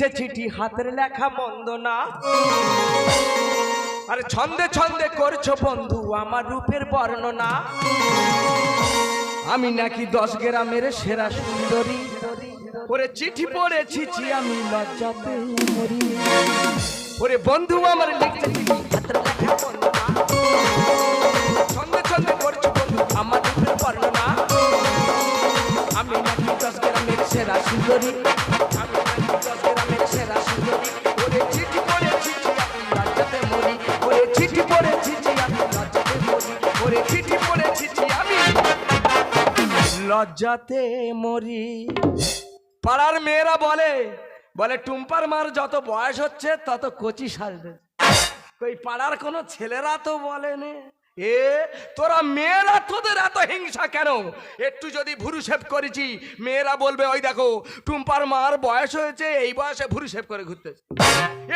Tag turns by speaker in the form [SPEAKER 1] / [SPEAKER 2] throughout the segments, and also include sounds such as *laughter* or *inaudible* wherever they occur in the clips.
[SPEAKER 1] লিখছে চিঠি হাতের লেখা মন্দ না। আরে ছন্দে ছন্দে করছ বন্ধু, আমার রূপের বর্ণনা। আমি নাকি দশ গ্রামের সেরা সুন্দরী। ওরে চিঠি পড়েছি আমি লজ্জাতে মরি। ওরে বন্ধু, আমার লিখছে চিঠি হাতের লেখা মন্দ না। ছন্দে ছন্দে করছ বন্ধু, আমার বর্ণনা। আমি নাকি দশ গ্রামের সেরা সুন্দরী। আমি লজ্জাতে মরি। পাড়ার মেয়েরা বলে বলে, টুম্পার মার যত বয়স হচ্ছে, তত কচি সাজবে ওই পাড়ার কোনো ছেলেরা তো বলেনি এ, তোরা মেয়েরা তোদের এত হিংসা কেন? একটু যদি ভুরু শেভ করেছি, মেয়েরা বলবে, ওই দেখো, টুম্পার মার বয়স হয়েছে, এই বয়সে ভুরু শেভ করে ঘুরতে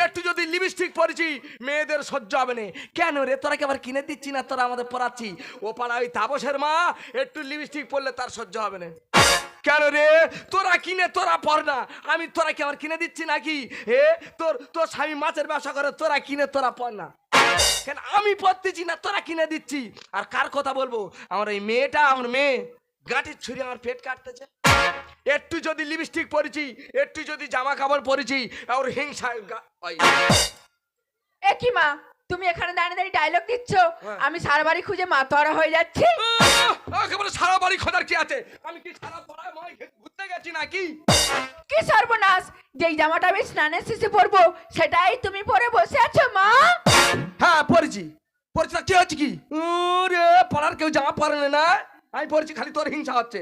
[SPEAKER 1] একটু যদি লিপস্টিক পরেছি, মেয়েদের সহ্য হবে না। কেন রে, তোরা আবার কিনে দিচ্ছি না? তোরা আমাদের পড়াচ্ছি। ও পাড়া ওই তাপসের মা, একটু লিপস্টিক পরলে তার সহ্য হবে না। কেন রে, তোরা কিনে, তোরা পর না। আমি তোরা কি আমার কিনে দিচ্ছি নাকি? এ, তোর তোর স্বামী মাছের ব্যবসা করে, তোরা কিনে, তোরা পর না। কেন আমি পড়তেছি না, তোরা কিনে দিচ্ছি। আর কার কথা বলব? আমার এই মেয়েটা, আমার মেয়ে গাঁটির ছুরি আমার পেট কাটতেছে। একটু যদি লিপস্টিক পরেছি, একটু যদি জামা কাপড় পরেছি, আর হিংসা গা-
[SPEAKER 2] এ কি মা? তুমি এখানে দাঁড়িয়ে দাঁড়িয়ে ডায়লগ দিচ্ছ?
[SPEAKER 1] হ্যাঁ।
[SPEAKER 2] আমি সারা বাড়ি খুঁজে মাতোয়ারা হয়ে যাচ্ছি!
[SPEAKER 1] একেবারে সারা বাড়ি খোঁজার কি আছে? আমি কি সারা পাড়ায় মই ঘুরতে গেছি নাকি?
[SPEAKER 2] কি সর্বনাশ! যেই জামাটা আমি স্নানের শেষে পরবো সেটাই তুমি পরে বসে আছো মা!
[SPEAKER 1] হ্যাঁ পড়েছি পড়েছি তা কি হচ্ছে কি? রে পড়ার কেউ জামা পরে না আমি পড়েছি খালি তোর হিংসা হচ্ছে।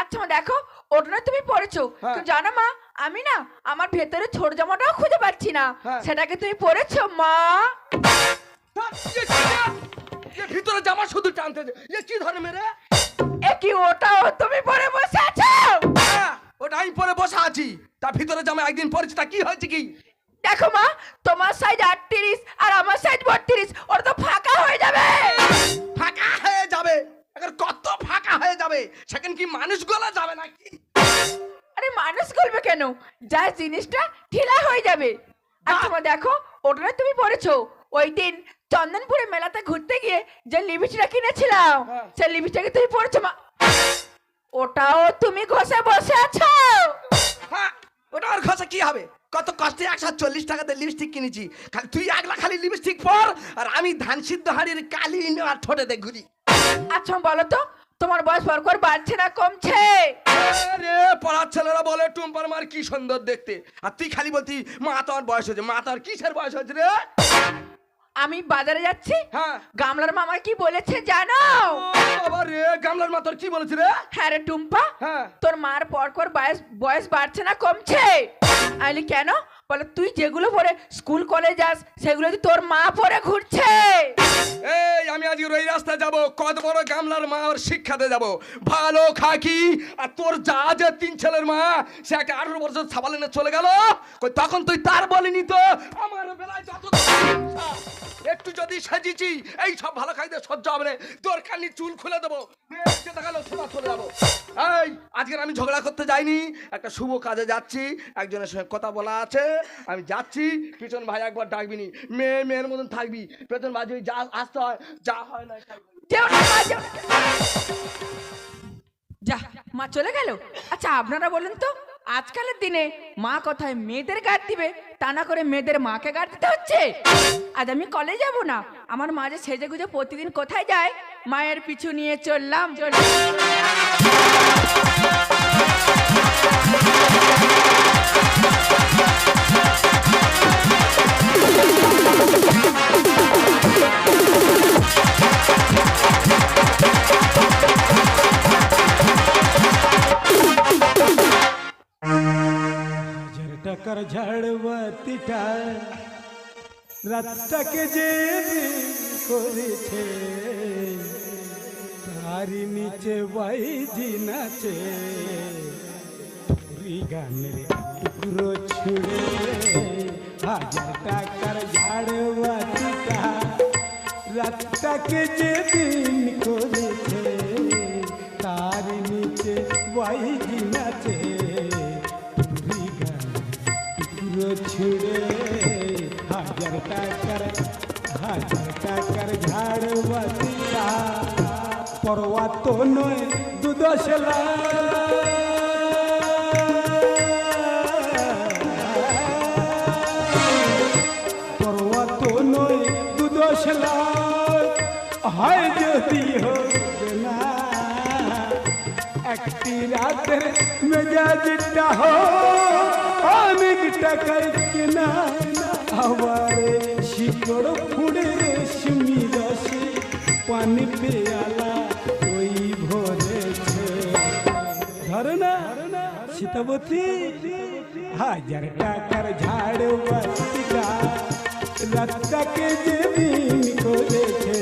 [SPEAKER 2] আচ্ছা দেখো ওটা না তুমি পরেছো
[SPEAKER 1] হ্যাঁ।
[SPEAKER 2] তো জানো মা আমি না আমার ভেতরে ছোট জামাটাও খুঁজে পাচ্ছি না।
[SPEAKER 1] হ্যাঁ।
[SPEAKER 2] সেটাকে তুমি পরেছো মা?
[SPEAKER 1] ভিতরে জামা শুধু টানতে এ কি ধরে মেরে?
[SPEAKER 2] এ কি ওটাও তুমি পরে বসে আছো?
[SPEAKER 1] হ্যাঁ, ওটা আমি পরে বসে আছি। তার ভিতরে জামা একদিন পরেছি তা কি হয়েছে কি?
[SPEAKER 2] দেখো মা তোমার সাইজ আটত্রিশ আর আমার সাইজ বত্রিশ ওটা তো ফাঁকা হয়ে যাবে।
[SPEAKER 1] ফাঁকা হয়ে যাবে। এখন কত যাবে সেখানে কি মানুষ গলা যাবে নাকি?
[SPEAKER 2] আরে মানুষ করবে কেন? যা জিনিসটা ঢিলা হয়ে যাবে। আর! তোমার দেখো ওটা তুমি পরেছো ওই দিন চন্দনপুরে মেলাতে ঘুরতে গিয়ে যে লিপস্টিকটা কিনেছিলাম
[SPEAKER 1] হ্যাঁ।
[SPEAKER 2] সেই লিপস্টিকটা তুমি পরেছো মা? ওটাও তুমি ঘষে বসে আছো।
[SPEAKER 1] হ্যাঁ ওটা আর খসা কি হবে? কত কষ্টে একশো চল্লিশ টাকাতে লিপস্টিক কিনেছি। খালি তুই একলা খালি লিপস্টিক পর আর আমি ধান সিদ্ধ হাড়ির কালি আর ঠোঁটে ঘুরি।
[SPEAKER 2] আচ্ছা বলো তো তোমার বয়স পরপর বাড়ছে না কমছে।
[SPEAKER 1] আরে পড়ার ছেলেরা বলে টুম্পার মার কি সুন্দর দেখতে। আর তুই খালি বলতি মা তোমার বয়স হয়েছে। মা তোমার কিসের বয়স হয়েছে রে?
[SPEAKER 2] আমি বাজারে যাচ্ছি।
[SPEAKER 1] হ্যাঁ।
[SPEAKER 2] গামলার মামা কি বলেছে জানো?
[SPEAKER 1] রে গামলার মা তোর কি বলেছে রে?
[SPEAKER 2] হ্যাঁ রে টুম্পা
[SPEAKER 1] হ্যাঁ।
[SPEAKER 2] তোর মার পরপর বয়স বয়স বাড়ছে না কমছে। আইলি কেন? বলে, তুই যেগুলো পরে স্কুল কলেজ যাস, সেগুলো তো তোর মা পরে ঘুরছে?
[SPEAKER 1] এই, আমি আজকে ওই রাস্তায় যাব, কত বড় গামলার মা ওর শিক্ষাতে যাব। ভালো খাকি, আর তোর যা যে তিন ছেলের মা, সে একটা আঠারো বছর সাবালেনে চলে গেল। তখন তুই তার বলিনি তো? আমার বেলায় যত একটু যদি সেজিছি, এই সব ভালো খাইতে সহ্য হবে না। তোর কানি চুল খুলে দেবো। দেখাল সোনা চলে যাব। এই আজকে আমি ঝগড়া করতে যাইনি। একটা শুভ কাজে যাচ্ছি। একজনের সঙ্গে কথা বলা আছে। আমি যাচ্ছি, পিছন ভাই একবার ডাকবি নি। মেয়ে, মেয়ের মতন থাকবি। পেছন ভাই যদি যা আসতে হয়, যা হয় না।
[SPEAKER 2] যা, মা চলে গেল। আচ্ছা আপনারা বলুন তো, আজকালের দিনে মা কোথায় মেয়েদের গার্ড দিবে, তা না করে মেয়েদের মাকে গার্ড দিতে হচ্ছে? আজ আমি কলেজ যাব না। আমার মা যে সেজে গুজে প্রতিদিন কোথায় যায়, মায়ের পিছু নিয়ে চললাম চললাম।
[SPEAKER 3] হাজার টাকার ঝাড়বাতিটা রাতটাকে যে দিন করেছে তারি নিচে বাইজি নাচে পুরি গানের টুকরো ছুড়ে। হাজার টাকার ঝাড়বাতিটা রাতটাকে যে দিন করেছে, তার নিচে বাইজি নাচে। পুরি গানের ছুড়ে। হাজার টাকার হাজার টাকার ঝাড় বাতিকা পরোয়া তো নয় দুদশলা হয় যদি না, একটি রাতের মেজাজটা হো, অনেক টাকার কেনা আবার শিকড় ফুড়ে রেশমি রসে পানি পেয়ালা ওই ভরেছে। ধরো না সীতাবতী, হাজার টাকার ঝাড় বাতিকা রাতটাকে যে দিন করেছে।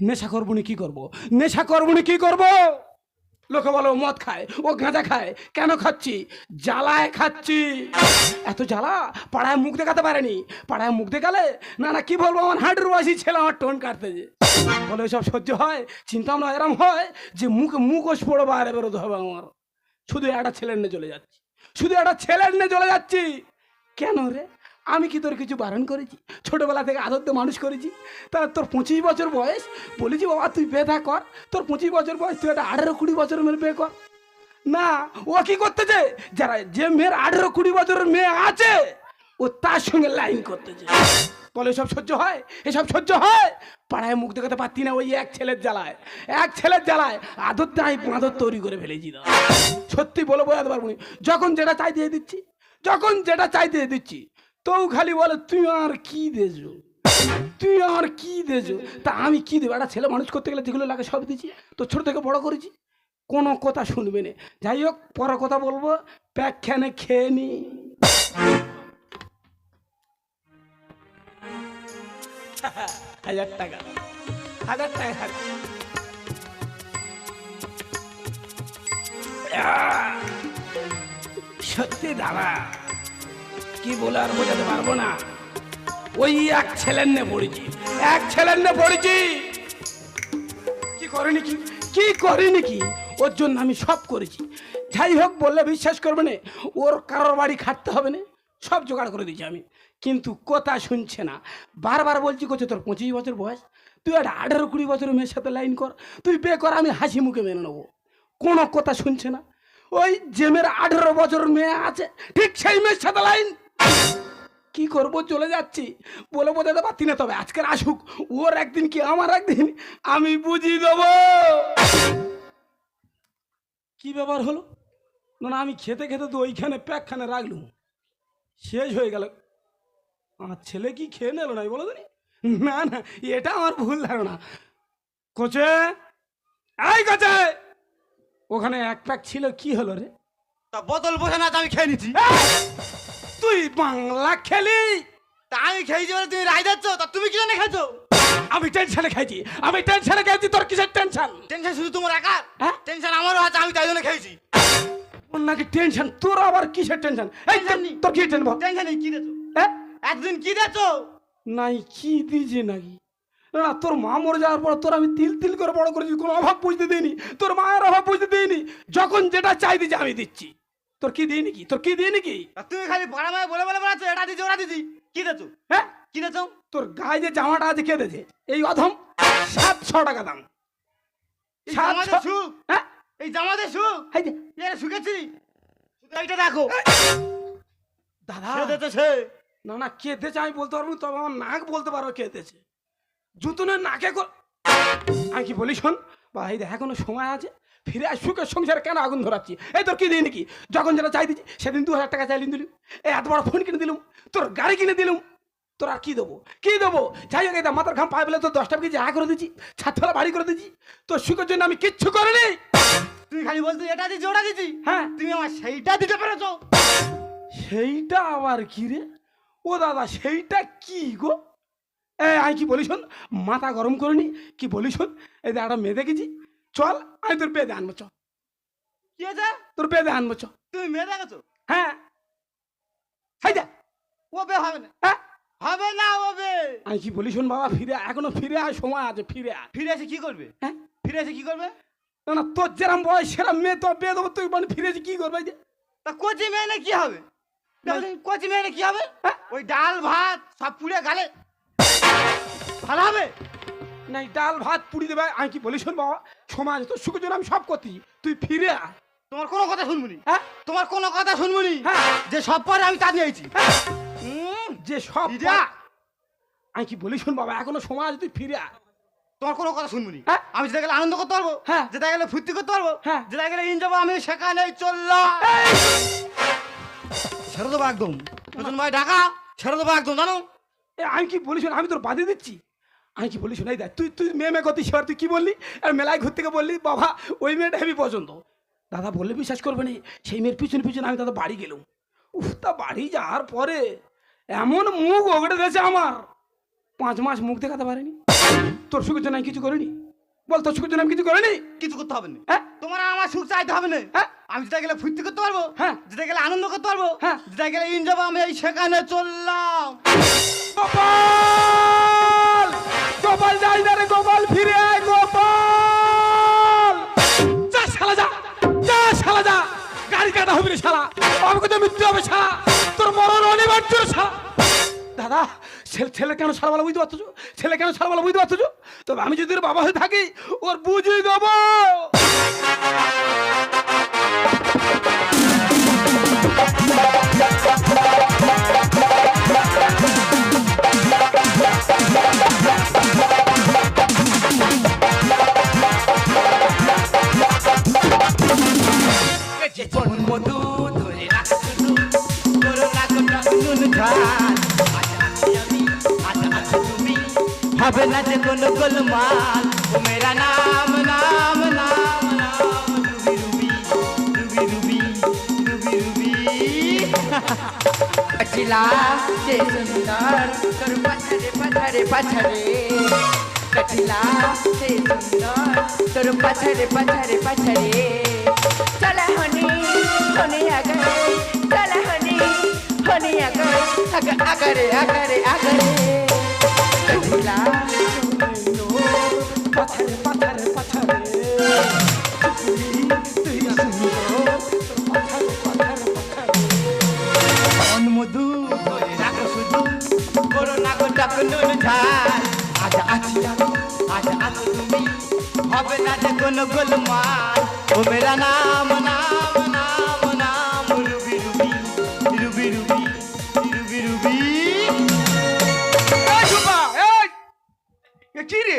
[SPEAKER 3] নেশা করব না, কি করব? নেশা করব না, কি করব? লোকে বলো মদ খায়, ও গাঁজা খায়, কেন খাচ্ছি? জ্বালায় খাচ্ছি। এত জ্বালা? পাড়ায় মুখ দেখাতে পারেনি। পাড়ায় মুখ দেখালে? না না, কি বলব, আমার হাঁটুর বয়সী ছেলে আমার টোন কাটতে যে। বলে সব সহ্য হয়? চিন্তা ভাবনা এরম হয় যে মুখ মুখোশ পড়ে বাইরে বেরোতে হবে আমার। শুধু একটা ছেলের নিয়ে চলে যাচ্ছি। শুধু একটা ছেলের নিয়ে চলে যাচ্ছি। কেন রে? আমি কি তোর কিছু বারণ করেছি? ছোটবেলা থেকে আদর দিয়ে মানুষ করেছি? তা তোর পঁচিশ বছর বয়স? বলেছি বাবা, তুই বিয়ে থা কর। তোর পঁচিশ বছর বয়স, তুই একটা আঠেরো কুড়ি বছর মেয়ের বিয়ে কর। না, ও কি করতেছে? যারা যে মেয়ের আঠেরো কুড়ি বছরের মেয়ে আছে, ও তার সঙ্গে লাইন করতেছে। বলে সব সহ্য হয়? এসব সহ্য হয়? পাড়ায় মুখ দেখাতে পারতি না ওই এক ছেলের জ্বালায়। এক ছেলের জ্বালায় আদর আমি বাঁদর তৈরি করে ফেলেছি সত্যি বলে বোঝাতে যখন যেটা চাই দিয়ে দিচ্ছি। যখন যেটা চাই দিয়ে দিচ্ছি। তো খালি বলে, তুই আর কি দেছো তুই আর কি দেছো তা আমি কি দেবো? একটা ছেলে মানুষ করতে গেলে যেগুলো লাগে সব দিচ্ছি। তো ছোট থেকে বড় করেছি। কোনো কথা শুনবে না। যাই হোক, পরে কথা বলব। প্যাকখানে খেয়ে নি। হাজার টাকা। হাজার টাকা সত্যি দাদা। কি বলে আর বোঝাতে পারব না। ওই এক ছেলের নে পড়েছি। এক ছেলের নে পড়েছি। কি করেনি কি? কি করেনি কি? ওর জন্য আমি সব করেছি। যাই হোক, বললে বিশ্বাস করবে না, ওর কারোর বাড়ি খাটতে হবে না। সব জোগাড় করে দিয়েছি আমি। কিন্তু কথা শুনছে না। বারবার বলছি করছে তোর পঁচিশ বছর বয়স? তুই একটা আঠেরো কুড়ি বছরের মেয়ের সাথে লাইন কর। তুই বে কর আমি হাসি মুখে মেনে নেব। কোনো কথা শুনছে না। ওই যে মেয়ের আঠেরো বছরের মেয়ে আছে, ঠিক সেই মেয়ের সাথে লাইন কি করব চলে যাচ্ছি। বলে বোঝাতে পারছি না তবে আজকের আসুক ওর একদিন কি আমার একদিন আমি বুঝিয়ে দেবো। কি ব্যাপার হলো? না আমি খেতে খেতে তো ওইখানে প্যাকখানে রাখলুম। শেষ হয়ে গেল। আমার ছেলে কি খেয়ে নিল না বলো না না এটা আমার ভুল ধারণা। কোচে এই কোচে! ওখানে এক প্যাক ছিল কি হলো রে?
[SPEAKER 4] তা বোতল বসে না আমি খেয়ে নিচ্ছি!
[SPEAKER 3] তুই বাংলা খেলি?
[SPEAKER 4] আমি খেয়েছি বলে তুমি রায় যাচ্ছ তা তুমি কি জন্য খেয়েছো?
[SPEAKER 3] আমি টেনশনে খাইছি আমি টেনশনে খাইছি তোর কিসের টেনশন
[SPEAKER 4] টেনশন শুধু তোমার একা
[SPEAKER 3] হ্যাঁ?
[SPEAKER 4] টেনশন আমারও আছে আমি তাই জন্য খেয়েছি।
[SPEAKER 3] ওর নাকি টেনশন তোর আবার কিসের টেনশন এই তোর- কি টেনশন
[SPEAKER 4] টেনশন কি দেছো
[SPEAKER 3] হ্যাঁ?
[SPEAKER 4] একদিন কি দেছো
[SPEAKER 3] নাই কি দিয়েছে নাকি? না তোর মা মরে যাওয়ার পর তোর আমি তিল তিল করে বড় করেছি কোনো অভাব বুঝতে দিইনি। তোর মায়ের অভাব বুঝতে দিইনি। যখন যেটা চাই দিচ্ছি আমি দিচ্ছি। তোর কি দিই নাকি? তোর কি দিই নাকি?
[SPEAKER 4] তুমি খালি পাড়া মায়ে বলে বলে বেড়াচ্ছ এটা দিচ্ছি ওটা দিচ্ছি কি দেছো
[SPEAKER 3] হ্যাঁ?
[SPEAKER 4] কি দেছো
[SPEAKER 3] তোর গায়ে যে জামাটা আছে কে দিয়েছে? এই অধম সাতশো টাকা দাম।
[SPEAKER 4] এই
[SPEAKER 3] সাতশো
[SPEAKER 4] সুখ।
[SPEAKER 3] হ্যাঁ?
[SPEAKER 4] এই জামাতে সুখ? এটা শুকেছি? এইটা দেখো।
[SPEAKER 3] দাদা।
[SPEAKER 4] সে দেছে সে?
[SPEAKER 3] না না কেঁদেছে আমি বলতে পারব তবে আমার নাক বলতে পারব কেঁদেছে জুতুনের নাকে আমি কি বলি শোন? ভাই দেখ এখনও সময় আছে। ফিরে আস সুখের সংসারে কেন আগুন ধরাচ্ছি? এই তোর কি দিই নাকি? যখন যেটা চাই দিচ্ছি সেদিন দু হাজার টাকা চাইলিন দিলুম এই এত বড় ফোন কিনে দিলুম তোর গাড়ি কিনে দিলুম। তোর আর কি দেবো? কি দেবো? যাই হোক এটা মাথার ঘাম পায়ে বলে তোর দশটা কেজি আয় করে দিচ্ছি ছাদতলা বাড়ি করে দিচ্ছি তোর সুখের জন্য আমি কিচ্ছু করিনি।
[SPEAKER 4] তুমি খালি বলছো এটা দিচ্ছি ওটা দিচ্ছি
[SPEAKER 3] হ্যাঁ।
[SPEAKER 4] তুমি আমার সেইটা দিতে পেরেছ।
[SPEAKER 3] সেইটা আবার কি রে? ও দাদা সেইটা কি গো? এ আমি কি বলি শোন মাথা গরম করিনি? কি বলি শোন? এই একটা মেয়ে দেখেছি চল আমি তোর বেদে আনব চ
[SPEAKER 4] কি হয়েছে?
[SPEAKER 3] তোর বেদে আনব চ
[SPEAKER 4] তুমি মেয়ে দেখেছ
[SPEAKER 3] হ্যাঁ। হাই যা
[SPEAKER 4] ওবে হবে না।
[SPEAKER 3] হ্যাঁ।
[SPEAKER 4] হবে না ওবে
[SPEAKER 3] আমি কি বলি শোন বাবা ফিরে এখনও ফিরে আয় সময় আছে ফিরে আয়।
[SPEAKER 4] ফিরে এসে কি করবে?
[SPEAKER 3] হ্যাঁ।
[SPEAKER 4] ফিরে এসে কি করবে?
[SPEAKER 3] না না তোর যেরম বয়স সেরম মেয়ে তোর বিয়ে দেবো তুই মানে ফিরে এসে কি করবে যে?
[SPEAKER 4] তা কচি মেয়ে কি হবে? কচি মেয়ে কি হবে?
[SPEAKER 3] হ্যাঁ?
[SPEAKER 4] ওই ডাল ভাত সব পুড়ে গালে ভালো হবে
[SPEAKER 3] না এই ডাল ভাত পুড়ি দেবে। আমি কি বলি শোন বাবা আছে তোর সুখের জন্য আমি সব করতি। তুই ফিরে আয়।
[SPEAKER 4] তোমার কোনো কথা শুনবনি
[SPEAKER 3] হ্যাঁ?
[SPEAKER 4] তোমার কোনো কথা শুনবনি
[SPEAKER 3] হ্যাঁ।
[SPEAKER 4] যে সব পরে আমি তা নিয়েছি
[SPEAKER 3] যে সব আমি কি বলি শোন বাবা এখনও সমাজ তুই ফিরে আয়।
[SPEAKER 4] তোমার কোনো কথা শুনবনি
[SPEAKER 3] হ্যাঁ।
[SPEAKER 4] আমি যেটা গেলে আনন্দ করতে পারব?
[SPEAKER 3] হ্যাঁ।
[SPEAKER 4] যেটা গেলে ফুর্তি করতে পারব?
[SPEAKER 3] হ্যাঁ।
[SPEAKER 4] যেটা গেলে ইন যাব আমি সেখানে চললাম ছেড়ে দেবো একদম। নতুন ভাই ঢাকা ছেড়ে দেবো একদম জানো?
[SPEAKER 3] এ আমি কি বলি শোন আমি তোর বাদে দিচ্ছি। আমি কি বলি শোন এই দেখ তুই তুই মেয়ে মেয়ে করতিস এবার তুই কি বললি? আর মেলায় ঘুরতে গিয়ে বললি বাবা ওই মেয়েটা হেবি পছন্দ। দাদা বললে বিশ্বাস করবে না সেই মেয়ের পিছনে পিছনে আমি দাদা বাড়ি গেলাম। উফ তা বাড়ি যাওয়ার পরে এমন মুখ ওগড়ে দিয়েছে আমার। পাঁচ মাস মুখ দেখাতে পারিনি। তোর সুখের জন্য আমি কিছু করিনি। বল তোর সুখের জন্য আমি কিছু করিনি?
[SPEAKER 4] কিছু করতে হবে না।
[SPEAKER 3] হ্যাঁ?
[SPEAKER 4] তোমার আমার সুখ চাইতে হবে না।
[SPEAKER 3] হ্যাঁ?
[SPEAKER 4] আমি যেটা গেলে ফুর্তি করতে পারব
[SPEAKER 3] হ্যাঁ।
[SPEAKER 4] যেটা গেলে আনন্দ করতে পারব
[SPEAKER 3] হ্যাঁ।
[SPEAKER 4] যেটা গেলে ইন যাব আমি এই সেখানে চললাম।
[SPEAKER 3] গোপাল গোপাল যাই না রে গোপাল, ফিরে আয় গোপাল। যা শালা, যা যা শালা, যা। গাড়ি কাটা হবে রে শালা আমাকে তো মৃত্যু হবে শালা। তোর মরণ অনিবার্য শালা। দাদা, ছেলে ছেলে কেন বলা বুঝতে পারছ? ছেলে কেন বলা বুঝতে পারছ? তবে আমি যদি বাবা হয়ে থাকি, ওর বুঝিয়ে দেবো।
[SPEAKER 4] अब लज गुल गुल माल मेरा नाम नाम नाम Ruby Ruby Ruby Ruby Ruby
[SPEAKER 2] Ruby. के *laughs* सुंदर कर पथरे पथरे पथरे सुंदर पथरे पथरे हनी हनी हनी हनी अगर अगर अगर अगर।
[SPEAKER 4] হবে না যে কোনো গোলমাল ও মেরা নাম নাম
[SPEAKER 1] কি রে?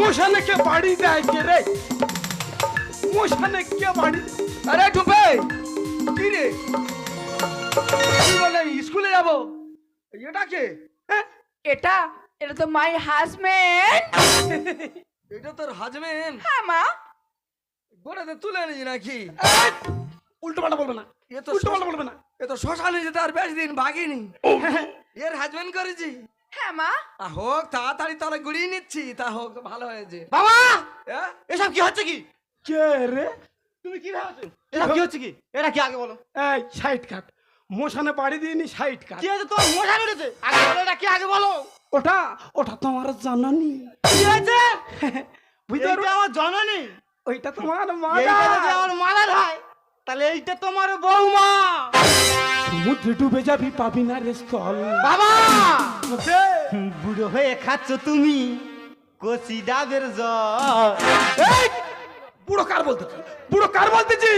[SPEAKER 3] মোশানে কে বাড়ি দেয় কে রে? মোশানে কে বাড়ি?
[SPEAKER 1] আরে ঢুপে! কি রে? বলে স্কুলে যাব? এটা কে?
[SPEAKER 3] হ্যাঁ?
[SPEAKER 2] এটা এটা তো মাই হাজবেন্ড।
[SPEAKER 1] এটা তোর হাজবেন্ড?
[SPEAKER 2] হ্যাঁ মা।
[SPEAKER 1] গোড়াতে তুলে নিস নাকি?
[SPEAKER 3] উল্টো পাল্টা বলবে না।
[SPEAKER 1] এ তো
[SPEAKER 3] উল্টো পাল্টা বলবে না।
[SPEAKER 1] এ তো শ্মশানে যেতে আর বেশ দিন বাগিনি এর হাজবেন্ড করেছি।
[SPEAKER 2] হ্যাঁ মা।
[SPEAKER 1] হোক তাড়াতাড়ি তাহলে গুড়িয়ে নিচ্ছি। তা হোক ভালো হয়েছে।
[SPEAKER 4] বাবা? এসব কি হচ্ছে কি?
[SPEAKER 3] কে রে?
[SPEAKER 4] তুমি কি ভাবছ? এসব কি হচ্ছে কি? এটা কি আগে বলো।
[SPEAKER 3] এই সাইড কাট। মোশানে বাড়ি দিইনি সাইড কাট।
[SPEAKER 4] কি হয়েছে তোমার মশা উঠেছে। আগে বলো এটা কি আগে বলো?
[SPEAKER 3] ওটা ওটা তোমার জানানি।
[SPEAKER 4] কি হয়েছে? *laughs*
[SPEAKER 3] বুঝতে পারো?
[SPEAKER 4] আমার জননী।
[SPEAKER 3] ওইটা তোমার
[SPEAKER 4] এইটা
[SPEAKER 3] মাদা
[SPEAKER 4] যদি আমার মালার হয়। তাহলে এইটা তোমার বৌমা।
[SPEAKER 3] সমুদ্রে ডুবে যাবি পাবি না রে স্থল।
[SPEAKER 4] বাবা? বুড়ো হয়ে খাচ্ছ তুমি কচি ডাবের জল।
[SPEAKER 3] এই! বুড়ো কার বলতেছি বুড়ো কার বলতেছি?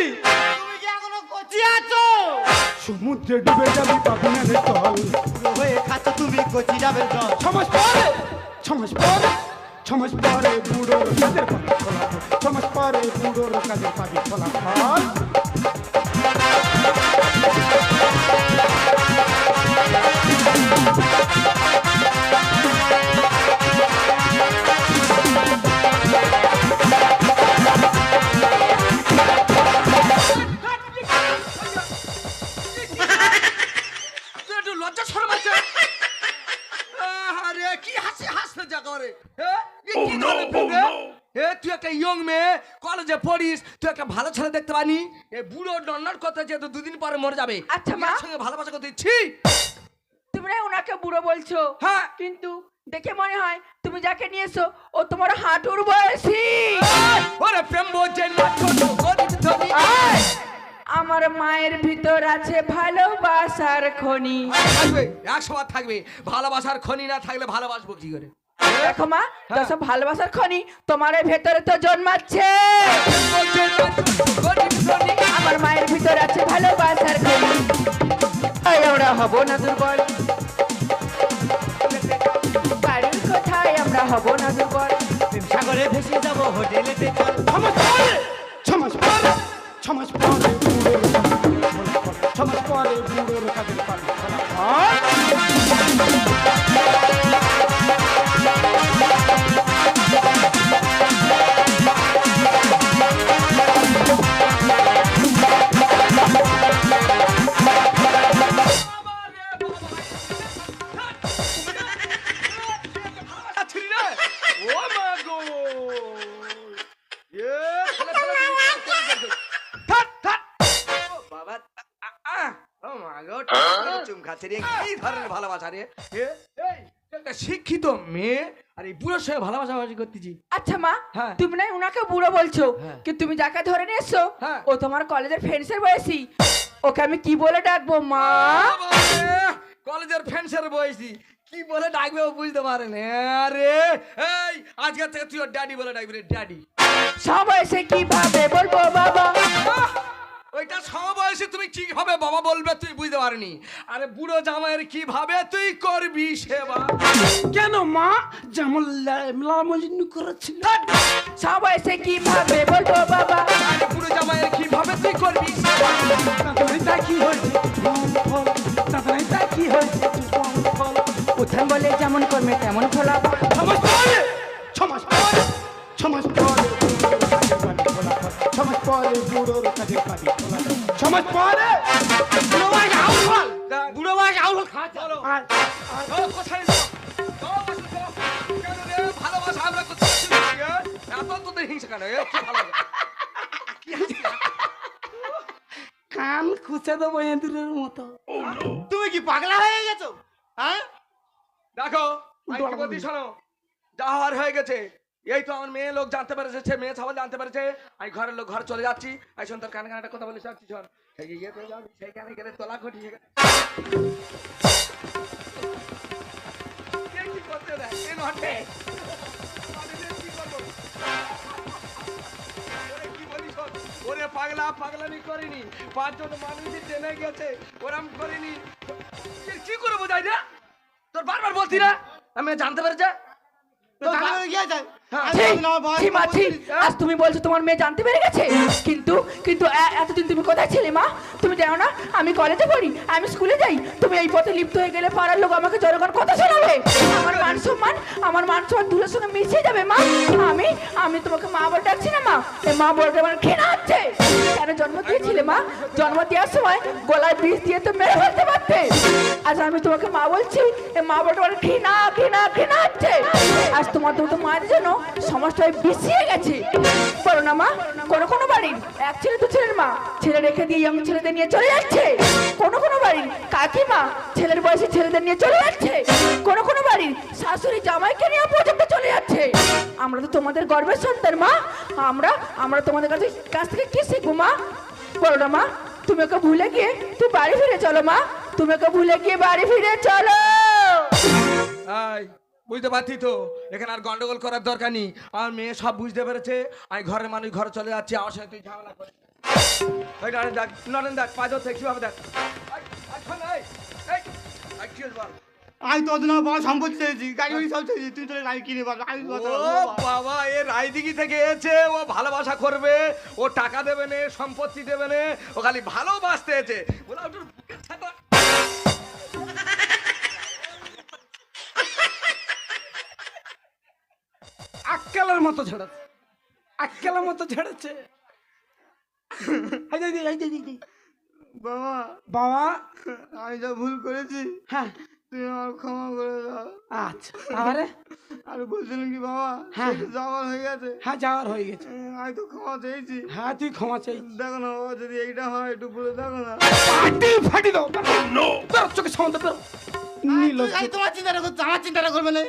[SPEAKER 4] তুমি কি এখনও কচি আছো?
[SPEAKER 3] সমুদ্রে ডুবে যাবি পাবি না রে স্থল।
[SPEAKER 4] বুড়ো হয়ে খাচ্ছ তুমি কচি ডাবের জল।
[SPEAKER 3] পরে ছমাস পরে। ছমাস পরে বুড়োর কাজের পাবি ফলাফল ছমাস পরে বুড়োর কাজের পাবি ফলাফল
[SPEAKER 1] তুই ইয়ং মেয়ে কলেজে পড়িস তুই একটা ভালো ছেলে দেখতে পানি এই বুড়ো নন্নার কথা যেহেতু দুদিন পরে মরে যাবে।
[SPEAKER 2] আচ্ছা, মা।
[SPEAKER 1] সঙ্গে ভালোবাসা করতে ছি।
[SPEAKER 2] তুমি না ওনাকে বুড়ো বলছো।
[SPEAKER 1] হ্যাঁ।
[SPEAKER 2] কিন্তু দেখে মনে হয় তুমি যাকে নিয়েছো ও তোমার হাঁটুর বয়সী।
[SPEAKER 1] ওরে প্রেম বোঝে না ছোট
[SPEAKER 2] আমার মায়ের ভিতর আছে ভালোবাসার খনি।
[SPEAKER 1] বার থাকবে। ভালোবাসার খনি না থাকলে ভালোবাসবো কি করে?
[SPEAKER 2] দেখো মা দশা ভালোবাসার খনি তোমার ভেতরে তো জন্মাচ্ছে। আমার মায়ের ভিতর আছে ভালোবাসার খনি। এই আমরা হব না দুর্বল। বাড়ির কোথায় আমরা হব না দুর্বল?
[SPEAKER 4] সাগরে ভেসে যাব হোটেলেতে
[SPEAKER 3] ছমাস পরে ছমাস পরে ছমাস
[SPEAKER 1] সঙ্গে ভালোবাসাবাসি করতেছি।
[SPEAKER 2] আচ্ছা মা
[SPEAKER 1] হ্যাঁ।
[SPEAKER 2] তুমি না উনাকে বুড়ো বলছো
[SPEAKER 1] হ্যাঁ।
[SPEAKER 2] কিন্তু তুমি যাকে ধরে নিয়ে এসছো
[SPEAKER 1] হ্যাঁ।
[SPEAKER 2] ও তোমার কলেজের ফ্রেন্ডসের বয়সী। ওকে আমি কি বলে ডাকবো মা?
[SPEAKER 1] কলেজের ফ্যান্সের বয়সী। কি বলে ডাকবে ও বুঝতে পারে না। আরে এই আজকে থেকে তুই ওর ড্যাডি বলে ডাকবি রে ড্যাডি
[SPEAKER 2] সবাই সে কীভাবে বলব বাবা?
[SPEAKER 1] ওইটা সমবয়সে তুমি কি হবে বাবা বলবে তুই বুঝতে পারিনি। আরে বুড়ো জামাইয়ের কীভাবে তুই করবি সেবা?
[SPEAKER 3] কেন মা? যেমন মজনু করেছিল।
[SPEAKER 2] সে কীভাবে বলব বাবা?
[SPEAKER 1] আরে বুড়ো জামাইয়ের কীভাবে তুই করবি সেবা?
[SPEAKER 3] তা কি হয়েছে। তা কি হয়েছে। কম
[SPEAKER 2] বলে যেমন করবে তেমন ফলাফল।
[SPEAKER 3] ছমাস পরে ছমাস পরে ছমাস পরে। ছমাস পরে বুড়োর পানি ফলাফল ছমাস পরে? বুড়ো ভাই আউল ফল বুড়ো ভাই আউল খাচ্ছে
[SPEAKER 1] চলো।
[SPEAKER 3] আর
[SPEAKER 1] কোথায়। কেন রে? ভালোবাসা আমরা কোথায় এত তোদের হিংসা কেন? এ? কি ভালোবাসা?
[SPEAKER 3] কান খুঁচে দেবো এঁদুরের মতো।
[SPEAKER 4] তুমি কি পাগলা হয়ে গেছো? হ্যাঁ?
[SPEAKER 1] দেখো শোনো। যা হওয়ার হয়ে গেছে এই তো আমার মেয়ে লোক জানতে পেরেছে মেয়ে সবাই জানতে পেরেছে। আমি ঘরের লোক ঘরে চলে যাচ্ছি। এই শোন কানে কানে কথা বলে যাচ্ছি শোন। ইয়ে সেইখানে গেলে তোলা ঘটি? আমি ওরে পাগলা পাগলামি করিনি। পাঁচজন গেছে ওরম করিনি। কি- কি করে বোঝাই না তোর বারবার বলছি না? আমি জানতে পেরেছে? হ্যাঁ।
[SPEAKER 4] পঁয়ত্রিশ,
[SPEAKER 2] আজ তুমি বলছো তোমার মেয়ে জানতে পেরে গেছে? কিন্তু কিন্তু এতদিন তুমি কোথায় ছিলে মা? তুমি জানো না আমি কলেজে পড়ি আমি স্কুলে যাই। তুমি এই পথে লিপ্ত হয়ে গেলে পাড়ার লোক আমাকে জনগণ কথা শোনাবে। আমার মান সম্মান আমার মান সম্মান দূরের সঙ্গে মিশে যাবে মা। আমি আমি তোমাকে মা বলে ডাকছি না মা। এই মা বলতে আমার ঘৃণা হচ্ছে। কেন জন্ম দিয়েছিলে মা? জন্ম দেওয়ার সময় গলায় বিষ দিয়ে তো মেরে ফেলতে পারতে। আজ আমি তোমাকে মা বলছি মা বলতে আমার ঘৃণা ঘৃণা ঘৃণা হচ্ছে। আজ তোমার তো মায়ের জন্য সমাজটাই বিছিয়ে গেছে। বলো না মা, কোনো কোনো বাড়ির এক ছেলে, দু ছেলের মা ছেলে রেখে দিয়ে ইয়ং ছেলেদের নিয়ে চলে যাচ্ছে। কোনো কোনো বাড়ির কাকিমা ছেলের বয়সী ছেলেদের নিয়ে চলে যাচ্ছে। কোনো কোনো বাড়ির শাশুড়ি জামাইকে নিয়ে পর্যন্ত চলে যাচ্ছে। আমরা তো তোমাদের গর্বের সন্তান মা। আমরা আমরা তোমাদের কাছে কাছ থেকে কি শিখব মা? বলো না মা, তুমি ওকে ভুলে গিয়ে তুই বাড়ি ফিরে চলো মা। তুমি ওকে ভুলে গিয়ে বাড়ি ফিরে চলো।
[SPEAKER 1] এই বুঝতে পারছি তো? এখানে আর গন্ডগোল করার দরকার নেই। আমার মেয়ে সব বুঝতে পেরেছে। আমি ঘরের মানুষ ঘরে চলে যাচ্ছি। আমার সাথে তুই ঝামেলা করে ওই নরেন দেখ নরেন দেখ পাঁচ কীভাবে?
[SPEAKER 4] আমি তো সম্পত্তি চেয়েছি গাড়ি বাড়ি সব চেয়েছি তুই কিনে পাবি আমি
[SPEAKER 1] বাবা এ রায়দিঘি থেকে এসে ও ভালোবাসা করবে। ও টাকা দেবে না সম্পত্তি দেবে না। ও খালি ভালোবাসতে এসে। বলে
[SPEAKER 3] মতো ঝেড়েছে আক্কেলের মতো ঝেড়েছে।
[SPEAKER 4] বাবা।
[SPEAKER 3] বাবা।
[SPEAKER 4] আমি যা ভুল করেছি
[SPEAKER 3] হ্যাঁ।
[SPEAKER 4] তুমি আমার ক্ষমা করে দাও।
[SPEAKER 3] আচ্ছা তাহলে?
[SPEAKER 4] আর বলছিলাম কি বাবা
[SPEAKER 3] হ্যাঁ।
[SPEAKER 4] যাওয়ার হয়ে গেছে।
[SPEAKER 3] হ্যাঁ যাওয়ার হয়ে গেছে।
[SPEAKER 4] আমি তো ক্ষমা চেয়েছি।
[SPEAKER 3] হ্যাঁ তুই ক্ষমা চাই
[SPEAKER 4] দেখো না বাবা যদি এইটা হয় একটু বলে দেখো না।
[SPEAKER 3] ফাটি ফাটি দাও। বেরো, চোখে সামনে বেরো নির্লজ্জ।
[SPEAKER 4] আমি তোমার চিন্তাটা করছ আমার চিন্তাটা করবে না।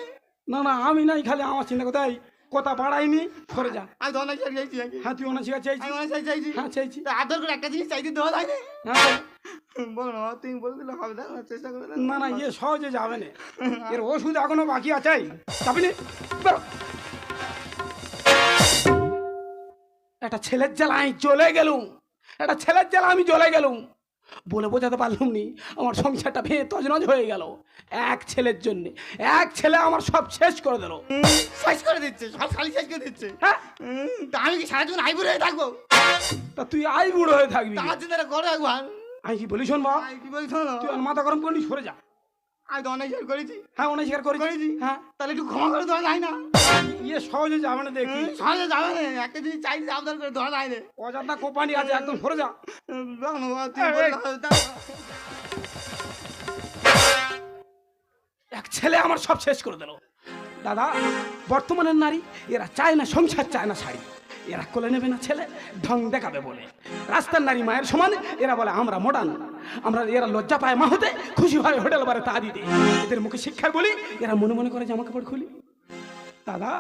[SPEAKER 3] না না আমি নাই খালি আমার চিন্তা কোথায় কথা বাড়াইনি। সরে যা।
[SPEAKER 4] আমি তো অনেক চাইছি
[SPEAKER 3] হ্যাঁ তুই অনেক শিখা চাইছি
[SPEAKER 4] আমি অনেক জায়গায় চাইছি।
[SPEAKER 3] হ্যাঁ চাইছি।
[SPEAKER 4] আদর করে একটা জিনিস চাইতে দেওয়া যায় না
[SPEAKER 3] হ্যাঁ।
[SPEAKER 4] বলো না তুমি বলে দিলে হবে না চেষ্টা করে
[SPEAKER 3] না না ইয়ে সহজে যাবে না। *laughs* এর ওষুধ এখনও বাকি আছে যাবি। একটা ছেলের জ্বালা আমি চলে গেলুম। একটা ছেলের জ্বালা আমি চলে গেলুম। বলে বোঝাতে পারলাম নি আমার সংসারটা ভেঙে তজনজ হয়ে গেল। এক ছেলের জন্য এক ছেলে আমার সব শেষ করে দিল।
[SPEAKER 4] শেষ করে দিচ্ছে সব খালি শেষ করে দিচ্ছে।
[SPEAKER 3] হ্যাঁ?
[SPEAKER 4] তা আমি কি সারা জীবন আইবুড়ো হয়ে থাকব?
[SPEAKER 3] তা তুই আই বুড়ো হয়ে থাকবি।
[SPEAKER 4] তা জন্য করে একবার
[SPEAKER 3] আমি কি বলি শোন বাবা
[SPEAKER 4] কি বলিস না
[SPEAKER 3] তুই মাথা গরম করলি সরে যা।
[SPEAKER 4] আমি তো অনেক করেছি।
[SPEAKER 3] হ্যাঁ করেছি। হ্যাঁ।
[SPEAKER 4] তাহলে একটু ক্ষমা করে দেওয়া যায় না?
[SPEAKER 3] ইয়ে সহজে যাবে না দেখি।
[SPEAKER 4] সহজে যাবে না। একটা জিনিস চাইছি আবদার করে দেওয়া যায় না।
[SPEAKER 3] অজান্তা আছে একদম সরে যা। এক ছেলে আমার সব শেষ করে দিল। দাদা বর্তমানের নারী এরা চায় না সংসার চায় না শাড়ি। এরা কোলে নেবে না ছেলে, ঢং দেখাবে বলে। রাস্তার নারী মায়ের সমান, এরা বলে, আমরা মডার্ন আমরা এরা লজ্জা পায় মা হতে, খুশি হয় হোটেল বারে তা দিতে। এদের মুখে শিক্ষার বলি, এরা মনে মনে করে জামা কাপড় খুলি। দাদা,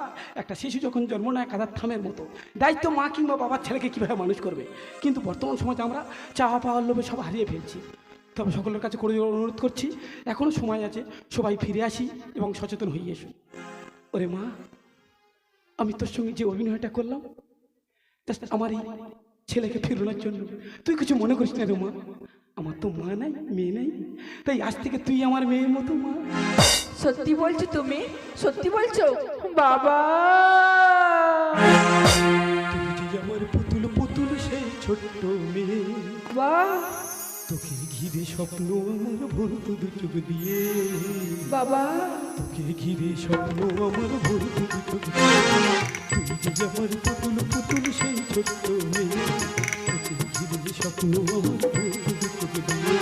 [SPEAKER 3] একটা শিশু যখন জন্ম নেয় কাদার থামের মতো, দায়িত্ব মা কিংবা বাবার ছেলেকে কীভাবে মানুষ করবে? কিন্তু বর্তমান সমাজে আমরা চাওয়া পাওয়ার লোভে সব হারিয়ে ফেলছি। তবে সকলের কাছে করে অনুরোধ করছি এখনও সময় আছে, সবাই ফিরে আসি এবং সচেতন হয়ে এসো। ওরে মা, আমি তোর সঙ্গে যে অভিনয়টা করলাম আমার এই ছেলেকে ফিরানোর জন্য। তুই কিছু মনে করিস না রে মা। আমার তো মা নাই মেয়ে নাই। তাই আজ থেকে তুই আমার মেয়ের মতো মা।
[SPEAKER 2] সত্যি বলছো তুমি? সত্যি বলছো? বাবা!
[SPEAKER 3] তুই আমার পুতুল পুতুল সেই ছোট্ট মেয়ে।
[SPEAKER 2] বা
[SPEAKER 3] তোকে ঘিরে স্বপ্ন আমার ভরত দু চোখ দিয়ে।
[SPEAKER 2] বাবা।
[SPEAKER 3] তোকে ঘিরে স্বপ্ন আমার ভরত দু চোখ দিয়ে। তুই যে আমার পুতুল পুতুল সেই ছোট্ট মেয়ে। তোকে ঘিরে স্বপ্ন আমার ভরত দু চোখ দিয়ে।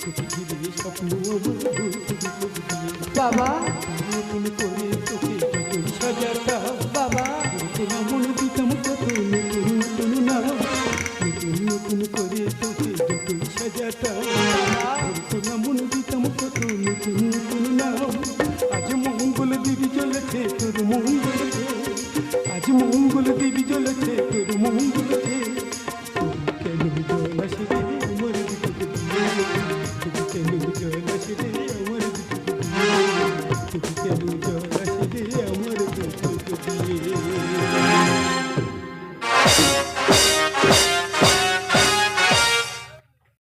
[SPEAKER 3] তোকে ঘিরে স্বপ্ন আমার ভরত দু চোখ দিয়ে।
[SPEAKER 2] বাবা।
[SPEAKER 3] নতুন করে তোকে